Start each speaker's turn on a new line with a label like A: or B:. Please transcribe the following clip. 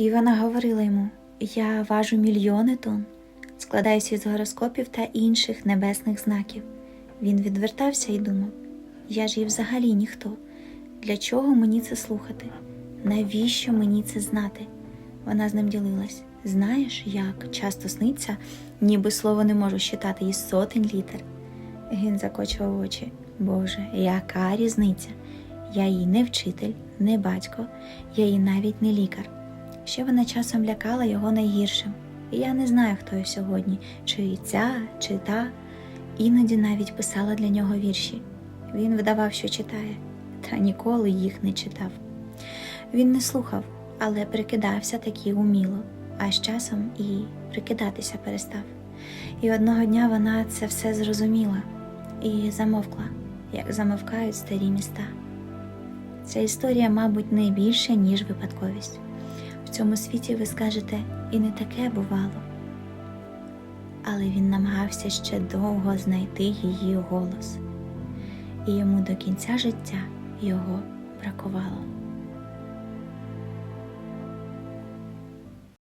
A: І вона говорила йому: Я важу мільйони тонн, складаюся із гороскопів та інших небесних знаків. Він відвертався і думав: я ж і взагалі ніхто. Для чого мені це слухати? Навіщо мені це знати? Вона з ним ділилась. Знаєш, як часто сниться, ніби слово не можу считати із сотень літер. Він закочував очі. Боже, яка різниця? Я їй не вчитель, не батько, я їй навіть не лікар. Ще вона часом лякала його найгіршим. І я не знаю, хто я сьогодні, чи ця, чи та. Іноді навіть писала для нього вірші. Він видавав, що читає, та ніколи їх не читав. Він не слухав, але прикидався таки уміло, а з часом і прикидатися перестав. І одного дня вона це все зрозуміла і замовкла, як замовкають старі міста. Ця історія, мабуть, не більше, ніж випадковість. В цьому світі ви скажете, і не таке бувало. Але він намагався ще довго знайти її голос, і йому до кінця життя його бракувало.